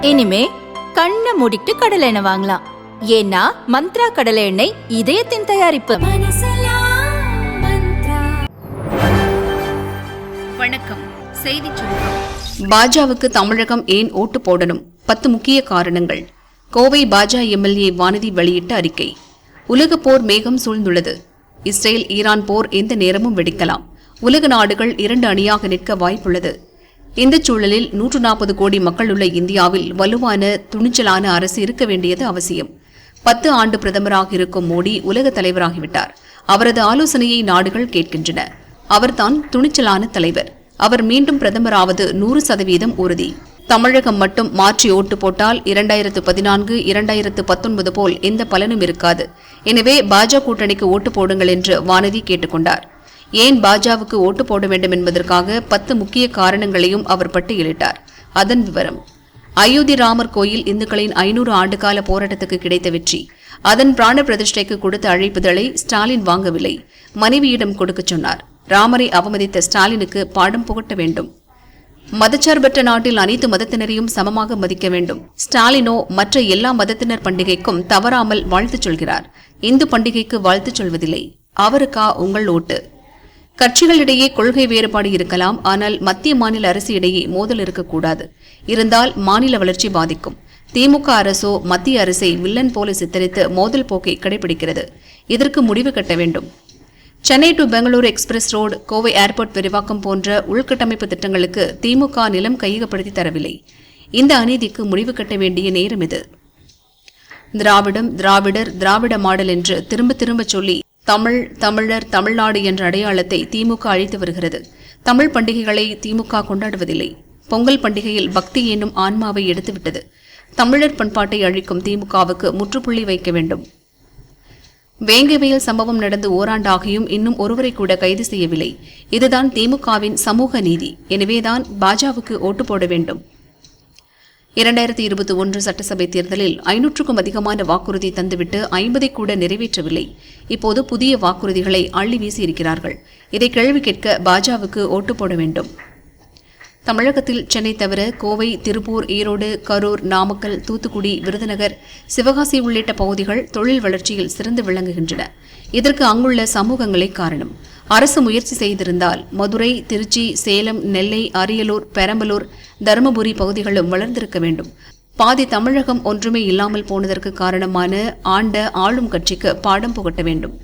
இனிமே கண்ணை மூடிட்டு கடலை எண்ணெய் வாங்கலாம். ஏன்னா மந்த்ரா கடலை எண்ணெய் இதயத்தின் தயாரிப்பு. வணக்கம். செய்திச் சுருக்கம். பாஜகவுக்கு தமிழகம் ஏன் ஓட்டு போடணும்? பத்து முக்கிய காரணங்கள். கோவை பாஜ எம்எல்ஏ வானதி வெளியிட்ட அறிக்கை. உலக போர் மேகம் சூழ்ந்துள்ளது. இஸ்ரேல் ஈரான் போர் எந்த நேரமும் வெடிக்கலாம். உலக நாடுகள் இரண்டு அணியாக நிற்க வாய்ப்புள்ளது. இந்த சூழலில் நூற்று நாற்பது கோடி மக்கள் உள்ள இந்தியாவில் வலுவான துணிச்சலான அரசு இருக்க வேண்டியது அவசியம். பத்து ஆண்டு பிரதமராக இருக்கும் மோடி உலக தலைவராகிவிட்டார். அவரது ஆலோசனையை நாடுகள் கேட்கின்றன. அவர்தான் துணிச்சலான தலைவர். அவர் மீண்டும் பிரதமராவது நூறு சதவீதம் உறுதி. தமிழகம் மட்டும் மாற்றி ஓட்டு போட்டால் இரண்டாயிரத்து பதினான்கு இரண்டாயிரத்து பத்தொன்பது போல் எந்த பலனும் இருக்காது. எனவே பாஜக கூட்டணிக்கு ஓட்டு போடுங்கள் என்று வானதி கேட்டுக்கொண்டார். ஏன் பாஜகவுக்கு ஓட்டு போட வேண்டும் என்பதற்காக பத்து முக்கிய காரணங்களையும் அவர் பட்டியலிட்டார். அதன் விவரம் அயோத்தி ராமர் கோயில் இந்துக்களின் ஐநூறு ஆண்டுகால போராட்டத்துக்கு கிடைத்த வெற்றி. அதன் பிராண பிரதிஷ்டைக்கு கொடுத்த அழைப்புதலை ஸ்டாலின் வாங்கவில்லை. மனைவியிடம் கொடுக்கச் சொன்னார். ராமரை அவமதித்த ஸ்டாலினுக்கு பாடம் புகட்ட வேண்டும். மதச்சார்பற்ற நாட்டில் அனைத்து மதத்தினரையும் சமமாக மதிக்க வேண்டும். ஸ்டாலினோ மற்ற எல்லா மதத்தினர் பண்டிகைக்கும் தவறாமல் வாழ்த்துச் சொல்கிறார். இந்து பண்டிகைக்கு வாழ்த்துச் சொல்வதில்லை. அவருக்கா உங்கள் ஓட்டு? கட்சிகளிடையே கொள்கை வேறுபாடு இருக்கலாம் ஆனால் மத்திய மாநில அரசு இடையே மோதல் இருக்கக்கூடாது. இருந்தால் மாநில வளர்ச்சி பாதிக்கும். திமுக அரசோ மத்திய அரசை வில்லன் போல சித்தரித்து மோதல் போக்கை கடைபிடிக்கிறது. இதற்கு முடிவு கட்ட வேண்டும். Chennai to Bengaluru express road Kovai airport விரிவாக்கம் போன்ற உள்கட்டமைப்பு திட்டங்களுக்கு திமுக நிலம் கையகப்படுத்தி தரவில்லை. இந்த அநீதிக்கு முடிவு கட்ட வேண்டிய நேரம் இது. திராவிடம் திராவிடர் திராவிட மாடல் என்று திரும்ப திரும்ப சொல்லி தமிழ் தமிழர் தமிழ்நாடு என்ற அடையாளத்தை திமுக அழித்து வருகிறது. தமிழ் பண்டிகைகளை திமுக கொண்டாடுவதில்லை. பொங்கல் பண்டிகையில் பக்தி என்னும் ஆன்மாவை எடுத்துவிட்டது. தமிழர் பண்பாட்டை அழிக்கும் திமுகவுக்கு முற்றுப்புள்ளி வைக்க வேண்டும். வேங்கவேல் சம்பவம் நடந்து ஓராண்டாகியும் இன்னும் ஒருவரை கூட கைது செய்யவில்லை. இதுதான் திமுகவின் சமூக நீதி. எனவேதான் பாஜகவுக்கு ஓட்டு போட வேண்டும். இரண்டாயிரத்தி இருபத்தி ஒன்று சட்டசபை தேர்தலில் ஐநூற்றுக்கும் அதிகமான வாக்குறுதி தந்துவிட்டு ஐம்பதை கூட நிறைவேற்றவில்லை. இப்போது புதிய வாக்குறுதிகளை அள்ளி வீசியிருக்கிறார்கள். இதை கேள்வி கேட்க பாஜகவுக்கு ஓட்டு போட வேண்டும். தமிழகத்தில் சென்னை தவிர கோவை திருப்பூர் ஈரோடு கரூர் நாமக்கல் தூத்துக்குடி விருதுநகர் சிவகாசி உள்ளிட்ட பகுதிகள் தொழில் வளர்ச்சியில் சிறந்து விளங்குகின்றன. இதற்கு அங்குள்ள சமூகங்களே காரணம். அரசு முயற்சி செய்திருந்தால் மதுரை திருச்சி சேலம் நெல்லை அரியலூர் பெரம்பலூர் தருமபுரி பகுதிகளும் வளர்ந்திருக்க வேண்டும். பாதி தமிழகம் ஒன்றுமே இல்லாமல் போனதற்கு காரணமான ஆண்ட ஆளும் கட்சிக்கு பாடம் புகட்ட வேண்டும்.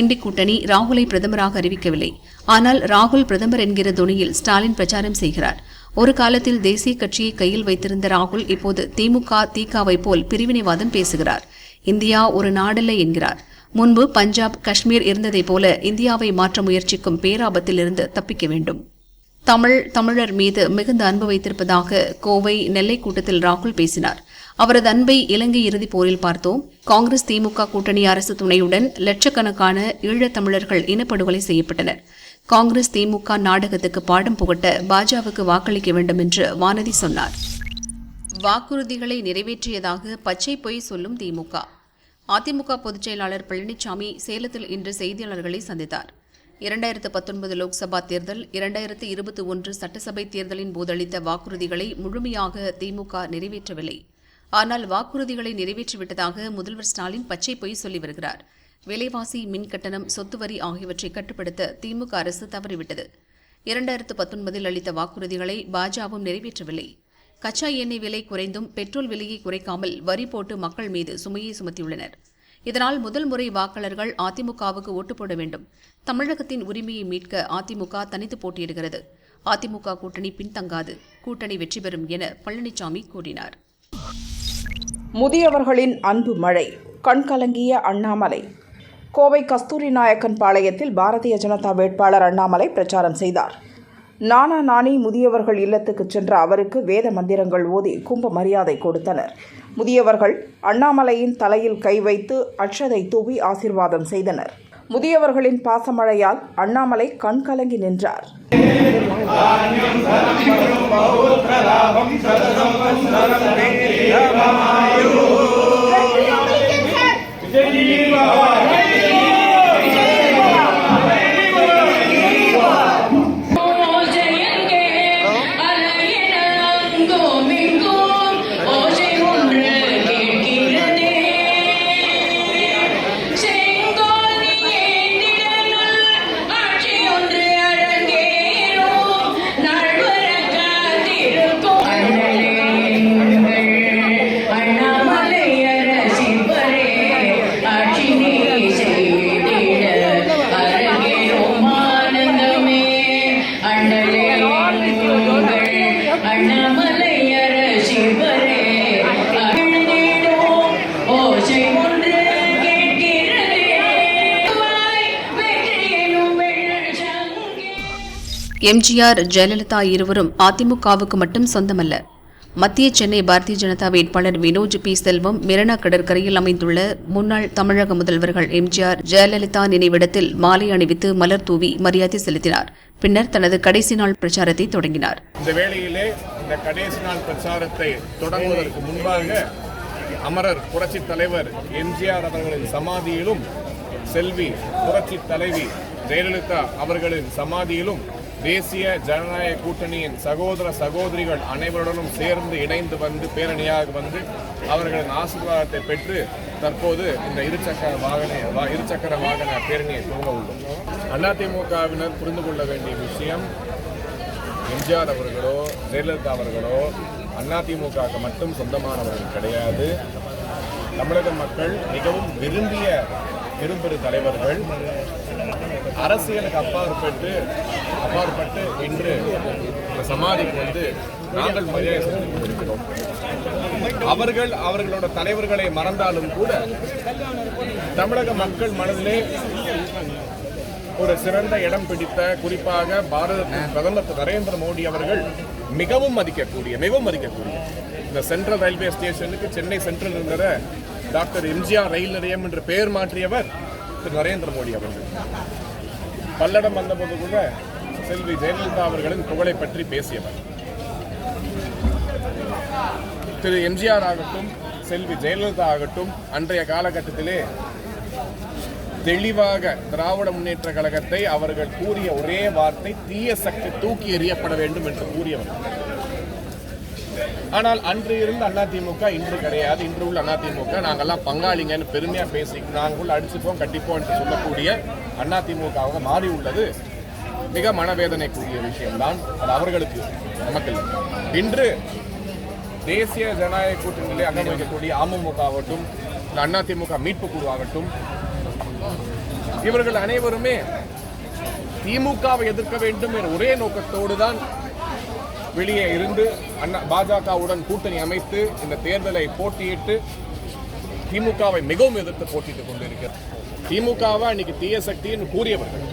இண்டி கூட்டணி ராகுலை பிரதமராக அறிவிக்கவில்லை. ஆனால் ராகுல் பிரதமர் என்கிற துணியில் ஸ்டாலின் பிரச்சாரம் செய்கிறார். ஒரு காலத்தில் தேசிய கட்சியை கையில் வைத்திருந்த ராகுல் இப்போது திமுக தீகாவை போல் பிரிவினைவாதம் பேசுகிறார். இந்தியா ஒரு நாடல்ல என்கிறார். முன்பு பஞ்சாப் காஷ்மீர் இருந்ததைப் போல இந்தியாவை மாற்ற முயற்சிக்கும் பேராபத்திலிருந்து தப்பிக்க வேண்டும். தமிழ் தமிழர் மீது மிகுந்த அன்பு வைத்திருப்பதாக கோவை நெல்லை கூட்டத்தில் ராகுல் பேசினார். அவரது அன்பை இலங்கை இறுதிப் போரில் பார்த்தோம். காங்கிரஸ் திமுக கூட்டணி அரசு துணையுடன் லட்சக்கணக்கான ஈழத் தமிழர்கள் இனப்படுகொலை செய்யப்பட்டனர். காங்கிரஸ் திமுக நாடகத்துக்கு பாடம் புகட்ட பாஜகவுக்கு வாக்களிக்க வேண்டும் என்று வானதி சொன்னார். வாக்குறுதிகளை நிறைவேற்றியதாக பச்சை பொய் சொல்லும் திமுக. அதிமுக பொதுச் செயலாளர் பழனிசாமி சேலத்தில் இன்று செய்தியாளர்களை சந்தித்தார். இரண்டாயிரத்து பத்தொன்பது லோக்சபா தேர்தல் இரண்டாயிரத்து இருபத்தி ஒன்று சட்டசபை தேர்தலின் போதளித்த வாக்குறுதிகளை முழுமையாக திமுக நிறைவேற்றவில்லை. ஆனால் வாக்குறுதிகளை நிறைவேற்றிவிட்டதாக முதல்வர் ஸ்டாலின் பச்சை பொய் சொல்லி வருகிறார். விலைவாசி மின் கட்டணம் சொத்து வரி ஆகியவற்றை கட்டுப்படுத்த திமுக அரசு தவறிவிட்டது. இரண்டாயிரத்து பத்தொன்பதில் அளித்த வாக்குறுதிகளை பாஜகவும் நிறைவேற்றவில்லை. கச்சா எண்ணெய் விலை குறைந்தும் பெட்ரோல் விலையை குறைக்காமல் வரி போட்டு மக்கள் மீது சுமையை சுமத்தியுள்ளனர். இதனால் முதல் முறை வாக்காளர்கள் அதிமுகவுக்கு ஓட்டு போட வேண்டும். தமிழகத்தின் உரிமையை மீட்க அதிமுக தனித்து போட்டியிடுகிறது. அதிமுக கூட்டணி பின்தங்காது. கூட்டணி வெற்றி பெறும் என பழனிசாமி கூறினார். முதியவர்களின் அன்பு மழை. கண்கலங்கிய அண்ணாமலை. கோவை கஸ்தூரி நாயக்கன் பாளையத்தில் பாரதிய ஜனதா வேட்பாளர் அண்ணாமலை பிரச்சாரம் செய்தார். நானா நானி முதியவர்கள் இல்லத்துக்கு சென்ற அவருக்கு வேத மந்திரங்கள் ஓதி கும்ப மரியாதை கொடுத்தனர். முதியவர்கள் அண்ணாமலையின் தலையில் கை வைத்து அட்சதை தூவி ஆசிர்வாதம் செய்தனர். முதியவர்களின் பாசமழையால் அண்ணாமலை கண்கலங்கி நின்றார். Yeah. எம்ஜிஆர் ஜெயலலிதா இருவரும் அதிமுகவுக்கு மட்டும் சொந்தமல்ல. மத்திய சென்னை பாரதிய ஜனதா வேட்பாளர் வினோஜ் பி. செல்வம் மெரினா கடற்கரையில் அமைந்துள்ள முன்னாள் தமிழக முதல்வர்கள் எம்ஜிஆர் ஜெயலலிதா நினைவிடத்தில் மாலை அணிவித்து மலர் தூவி மரியாதை செலுத்தினார். பின்னர் தனது கடைசி நாள் பிரச்சாரத்தை தொடங்கினார். இந்த வேளையிலே இந்த கடைசி நாள் பிரச்சாரத்தை தொடங்குவதற்கு முன்பாக அமரர் புரட்சி தலைவர் எம்ஜிஆர் அவர்களின் சமாதியிலும் செல்வி புரட்சி தலைவி ஜெயலலிதா அவர்களின் சமாதியிலும் தேசிய ஜனநாயக கூட்டணியின் சகோதர சகோதரிகள் அனைவருடனும் சேர்ந்து இணைந்து வந்து பேரணியாக வந்து அவர்களின் ஆசீர்வாதத்தை பெற்று தற்போது இந்த இருசக்கர வாகன இருசக்கர வாகன பேரணியை தூங்க உள்ளோம். அதிமுகவினர் புரிந்து கொள்ள வேண்டிய விஷயம் எம்ஜிஆர் அவர்களோ ஜெயலலிதா அவர்களோ அதிமுகவுக்கு மட்டும் சொந்தமானவர்கள் கிடையாது. தமிழக மக்கள் மிகவும் விரும்பிய பெரும்பெரு தலைவர்கள். அரசியலுக்கு அப்பாற்பட்டு அப்பாற்பட்டு இன்று இந்த சமாதிக்கு வந்து நாங்கள் மரியாதை செஞ்சு கொண்டிருக்கிறோம். அவர்கள் அவர்களோட தலைவர்களை மறந்தாலும் கூட தமிழக மக்கள் மனதிலே ஒரு சிறந்த இடம் பிடித்த குறிப்பாக பாரத பிரதமர் நரேந்திர மோடி அவர்கள் மிகவும் மதிக்கக்கூடிய மிகவும் மதிக்கக்கூடிய இந்த சென்ட்ரல் ரயில்வே ஸ்டேஷனுக்கு சென்னை சென்ட்ரல் இருந்த டாக்டர் எம்ஜிஆர் ரயில் நிலையம் என்று பெயர் மாற்றியவர் திரு நரேந்திர மோடி அவர்கள். பல்லடம் வந்தபோது கூட செல்வி ஜெயலலிதா அவர்களின் புகழை பற்றி பேசியவர். திரு எம்ஜிஆர் ஆகட்டும் செல்வி ஜெயலலிதா ஆகட்டும் அன்றைய காலகட்டத்திலே தெளிவாக திராவிட முன்னேற்ற கழகத்தை அவர்கள் கூறிய ஒரே வார்த்தை தீய சக்தி தூக்கி எறியப்பட வேண்டும் என்று கூறியவர். ஆனால் அன்று இருந்த அதிமுக இன்று கிடையாது. இன்று உள்ள அதிமுக நாங்கள்லாம் பங்காளிங்கன்னு பெருமையாக பேசி நாங்கள் அடிச்சுப்போம் கட்டிப்போம் என்று சொல்லக்கூடிய அதிமுகவாக மாறி உள்ளது. மிக மனவேதனைக்குரிய விஷயம்தான். அது அவர்களுக்கு நமக்கு இன்று தேசிய ஜனநாயக கூட்டணியிலே அங்கமைக்கக்கூடிய அமமுக ஆகட்டும் இல்லை அதிமுக மீட்பு குழு ஆகட்டும் இவர்கள் அனைவருமே திமுகவை எதிர்க்க வேண்டும் என்ற ஒரே நோக்கத்தோடு தான் வெளியே இருந்து அண்ணா பாஜகவுடன் கூட்டணி அமைத்து இந்த தேர்தலை போட்டியிட்டு திமுகவை மிகவும் எதிர்த்து போட்டியிட்டுக் கொண்டிருக்கிறது. திமுகவை அன்னைக்கு தீய சக்தின்னு கூறியவர்கள்.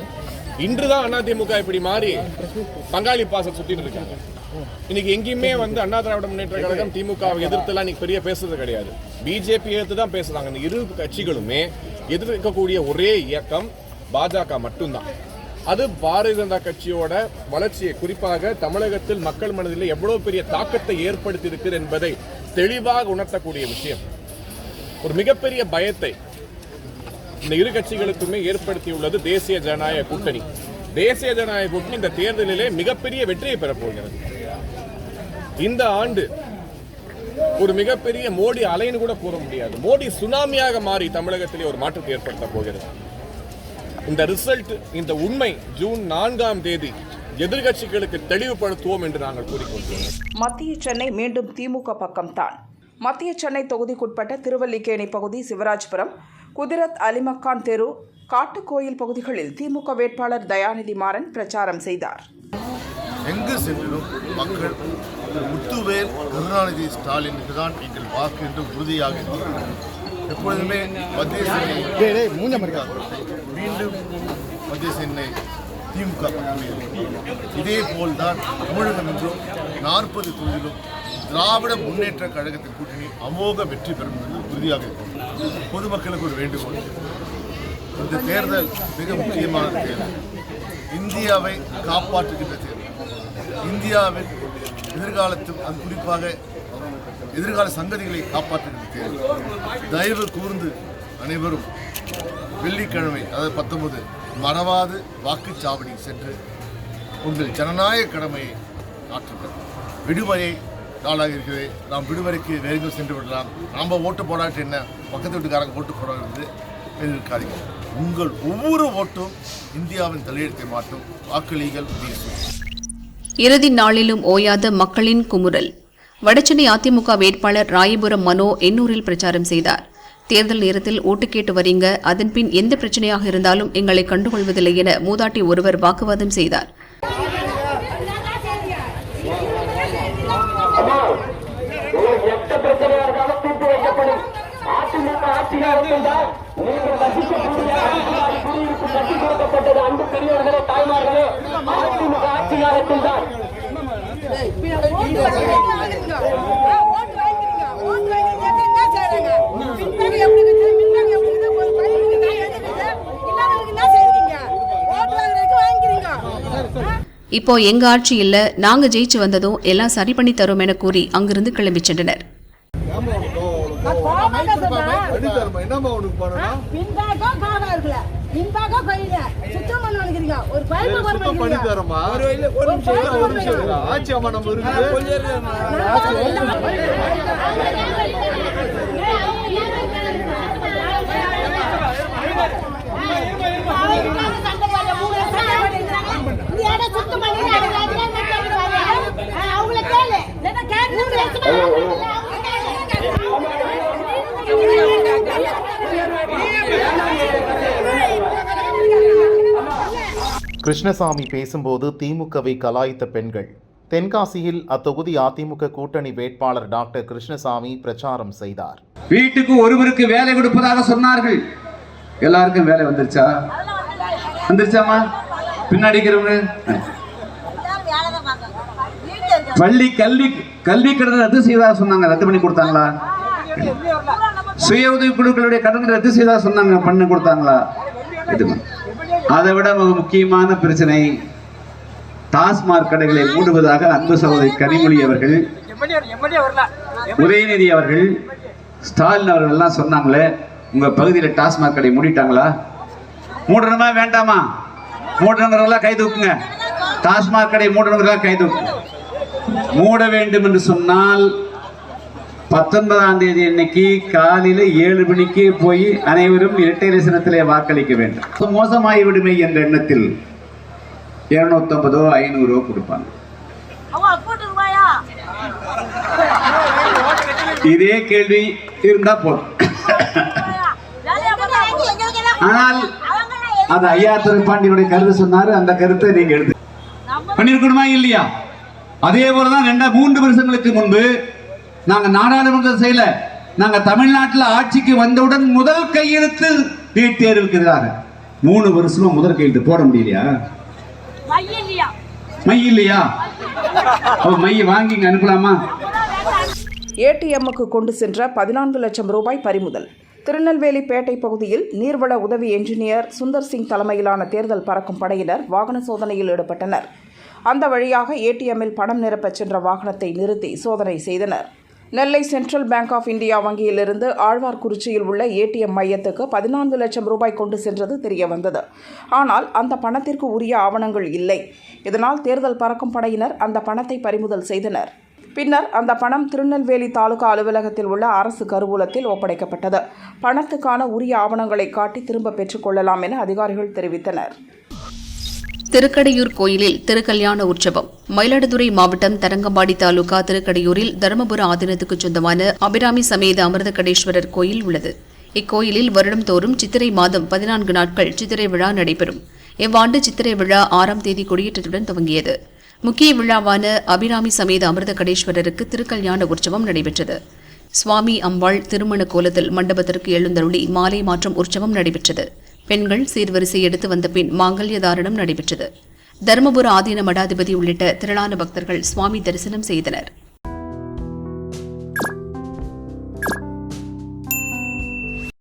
இன்றுதான் அதிமுக இப்படி மாறி பங்காளி பாசம் சுத்திட்டு இருக்காங்க. இன்னைக்கு எங்கேயுமே வந்து அண்ணா திராவிட முன்னேற்ற கழகம் திமுகவை எதிர்த்துலாம் இன்னைக்கு பெரிய பேசுறது கிடையாது. பிஜேபி எதிர்த்து தான் பேசுறாங்க. இந்த இரு கட்சிகளுமே எதிர்க்கக்கூடிய ஒரே இயக்கம் பாஜக மட்டும்தான். அது பாரதிய ஜனதா கட்சியோட வளர்ச்சியை குறிப்பாக தமிழகத்தில் மக்கள் மனதில் எவ்வளவு பெரிய தாக்கத்தை ஏற்படுத்தி இருக்கிறது என்பதை தெளிவாக உணர்த்தக்கூடிய விஷயம். ஒரு மிகப்பெரிய பயத்தை இந்த இரு கட்சிகளுக்குமே ஏற்படுத்தியுள்ளது தேசிய ஜனநாயக கூட்டணி. தேசிய ஜனநாயக கூட்டணி இந்த தேர்தலிலே மிகப்பெரிய வெற்றியை பெறப்போகிறது இந்த ஆண்டு ஒரு மிகப்பெரிய மோடி அலைன்னு கூட கூற முடியாது. மோடி சுனாமியாக மாறி தமிழகத்திலே ஒரு மாற்றத்தை ஏற்படுத்த போகிறது. இந்த ரிசல்ட் இந்த உண்மை ஜூன் நான்காம் தேதி எதிர்கட்சிகளுக்கு தெளிவுபடுத்துவோம் என்று நாங்கள் கூறிக்கொள்கிறோம். மத்திய சென்னை மீண்டும் திமுக பக்கம்தான். மத்திய சென்னை தொகுதிக்குட்பட்ட திருவல்லிக்கேணி பகுதி சிவராஜ்புரம் குதிரத் அலிமக்கான் தெரு காட்டுக்கோயில் பகுதிகளில் திமுக வேட்பாளர் தயாநிதி மாறன் பிரச்சாரம் செய்தார். எங்கு சென்றிலும் மக்கள் முத்துவேல் கருணாநிதி ஸ்டாலினுக்கு தான் எங்கள் வாக்கு என்று உறுதியாக எப்பொழுதுமே மத்திய சென்னை மீண்டும் மத்திய சென்னை திமுக பக்கமே இதே போல்தான் தமிழகம் என்றும் நாற்பது தொகுதியிலும் திராவிட முன்னேற்ற கழகத்தின் கூட்டணி அமோக வெற்றி பெறும் என்று உறுதியாக இருக்கும். பொதுமக்களுக்கு ஒரு வேண்டுகோள். இந்த தேர்தல் மிக முக்கியமான தேர்தல். இந்தியாவை காப்பாற்றுகின்ற தேர்தல். இந்தியாவில் எதிர்காலத்தில் அது குறிப்பாக எதிர்கால சங்கதிகளை காப்பாற்றுகின்ற தேர்தல். தயவு கூர்ந்து அனைவரும் வெள்ளிக்கிழமை அதாவது பத்தொன்பது மறவாது வாக்குச்சாவடி சென்று உங்கள் ஜனநாயக கடமையை ஆற்றுங்கள் விடுமுறை நாளாக இருக்குது நாம் விடுமுறைக்கு வேறு சென்று விடலாம். நாம் ஓட்டு போடாட்டு என்ன? பக்கத்து வீட்டுக்காரங்க ஓட்டு போடாது இருக்காதீங்க உங்கள் ஒவ்வொரு ஓட்டும் இந்தியாவின் தலையெழுத்தை மாற்றும். வாக்களிகள் இறுதி நாளிலும் ஓயாத மக்களின் குமுறல். வடசென்னை அதிமுக வேட்பாளர் ராயபுரம் மனோ எண்ணூரில் பிரச்சாரம் செய்தார். தேர்தல் நேரத்தில் ஓட்டு கேட்டு வரீங்க அதன்பின் எந்த பிரச்சனையாக இருந்தாலும் எங்களை கண்டுகொள்வதில்லை என மூதாட்டி ஒருவர் வாக்குவாதம் செய்தார். அதிமுக ஆட்சி காலத்தில் இப்போ எங்க ஆட்சி இல்ல நாங்க ஜெயிச்சு வந்ததும் எல்லாம் சரி பண்ணி தரோம் என கூறி அங்கிருந்து கிளம்பிச் சென்றனர் என்னம்மா உனக்கு பண்ணணும் பின்பாக்கம் காவா இருக்குல்ல பின்பாக்கம் கோயில சுத்தம் பண்ண நினைக்கிறீங்க ஒரு பைப்பு போட சுத்தம் பண்ணி மாட்டேங்கிறீங்க தரமா ஒரு நிமிஷம் இரு, ஒரு நிமிஷம் இரு. ஆட்சி அம்மா நம்ம இருக்குது இந்த இடம் சுத்தம் பண்ணி அவங்கள கேளு இல்லைன்னா கேட்டு கிருஷ்ணசாமி பேசும்போது திமுகவை கலாய்த்த பெண்கள். தென்காசியில் அத்தொகுதி அதிமுக கூட்டணி வேட்பாளர் டாக்டர் கிருஷ்ணசாமி பிரச்சாரம் செய்தார். வீட்டுக்கு ஒருவருக்கு வேலை கொடுப்பதாக சொன்னார்கள். எல்லாருக்கும் வேலை வந்துருச்சா? வந்துருச்சாமா பின்னாடி இருக்கிறவங்க? பள்ளி கல்வி கல்வி கடன் ரத்து செய்ததாக சொன்னாங்க. ரத்து பண்ணி கொடுத்தாங்களா? சுய உதவி குழுக்களுடைய கடன் ரத்து செய்தா சொன்னாங்க. பண்ணி கொடுத்தாங்களா? இது அதை விட மிக முக்கியமான பிரச்சனை டாஸ்மாக் கடைகளை மூடுவதாக அன்பு சகோதரி கனிமொழி அவர்கள் உதயநிதி அவர்கள் ஸ்டாலின் அவர்கள் எல்லாம் சொன்னாங்களே உங்க பகுதியில் டாஸ்மாக் கடை மூடிட்டாங்களா? மூடணுமா வேண்டாமா? மூடணுங்கிறவங்களா கை தூக்குங்க. டாஸ்மாக் கடை மூடணுங்கிறதா கை தூக்குங்க மூட வேண்டும் என்று சொன்னால் பத்தொன்பதாம் தேதி அன்னைக்கு காலையில ஏழு மணிக்கு போய் அனைவரும் இரட்டை லட்சணத்திலே வாக்களிக்க வேண்டும். மோசமாகி விடுமை என்ற எண்ணத்தில் இருநூத்தம்பதோ ஐநூறோ கொடுப்பாங்க. இதே கேள்வி இருந்தா போதும். ஆனால் அது ஐயா திருப்பாண்டியனுடைய கருத்து சொன்னாரு. அந்த கருத்தை நீங்க எடுத்து பண்ணிருக்கணுமா இல்லையா? அதே போலதான் ரெண்டா மூன்று வருஷங்களுக்கு முன்பு நாங்க நாடாளுமன்ற செய்யல நாங்க தமிழ்நாட்டில் ஆட்சிக்கு வந்தவுடன் முதல் கையெழுத்து நீட் தேர்வுக்கு எதிராக மூணு வருஷமா முதல் கையெழுத்து போட முடியலையா? மை இல்லையா அப்ப மைய வாங்கி இங்க அனுப்பலாமா? ஏடிஎம்முக்கு கொண்டு சென்ற பதினான்கு லட்சம் ரூபாய் பறிமுதல். திருநெல்வேலி பேட்டை பகுதியில் நீர்வள உதவி என்ஜினியர் சுந்தர் சிங் தலைமையிலான தேர்தல் பறக்கும் படையினர் வாகன சோதனையில் ஈடுபட்டனர். அந்த வழியாக ஏடிஎம்மில் பணம் நிரப்பச் சென்ற வாகனத்தை நிறுத்தி சோதனை செய்தனர். Nellai central bank of India வங்கியிலிருந்து ஆழ்வார்குறிச்சியில் உள்ள ஏடிஎம் மையத்துக்கு பதினான்கு லட்சம் ரூபாய் கொண்டு சென்றது தெரிய வந்தது ஆனால் அந்த பணத்திற்கு உரிய ஆவணங்கள் இல்லை. இதனால் தேர்தல் பறக்கும் படையினர் அந்த பணத்தை பறிமுதல் செய்தனர். பின்னர் அந்த பணம் திருநெல்வேலி தாலுகா அலுவலகத்தில் உள்ள அரசு கருவூலத்தில் ஒப்படைக்கப்பட்டது. பணத்துக்கான உரிய ஆவணங்களை காட்டி திரும்ப பெற்றுக்கொள்ளலாம் என அதிகாரிகள் தெரிவித்தனர். திருக்கடையூர் கோயிலில் திருக்கல்யாண உற்சவம். மயிலாடுதுறை மாவட்டம் தரங்கம்பாடி தாலுகா திருக்கடையூரில் தருமபுர ஆதீனத்துக்கு சொந்தமான அபிராமி சமேத அமிர்தகடேஸ்வரர் கோயில் உள்ளது. இக்கோயிலில் வருடம்தோறும் சித்திரை மாதம் பதினான்கு நாட்கள் சித்திரை விழா நடைபெறும். இவ்வாண்டு சித்திரை விழா ஆறாம் தேதி கொடியேற்றத்துடன் துவங்கியது. முக்கிய விழாவான அபிராமி சமேத அமிர்தகடேஸ்வரருக்கு திருக்கல்யாண உற்சவம் நடைபெற்றது. சுவாமி அம்பாள் திருமண கோலத்தில் மண்டபத்திற்கு எழுந்தருளி மாலை மாற்றும் உற்சவம் நடைபெற்றது. பெண்கள் சீர்வரிசை எடுத்து வந்த பின் மாங்கல்ய தாரணம் நடைபெற்றது. தருமபுர ஆதீன மடாதிபதி உள்ளிட்ட திரளான பக்தர்கள் சுவாமி தரிசனம் செய்தனர்.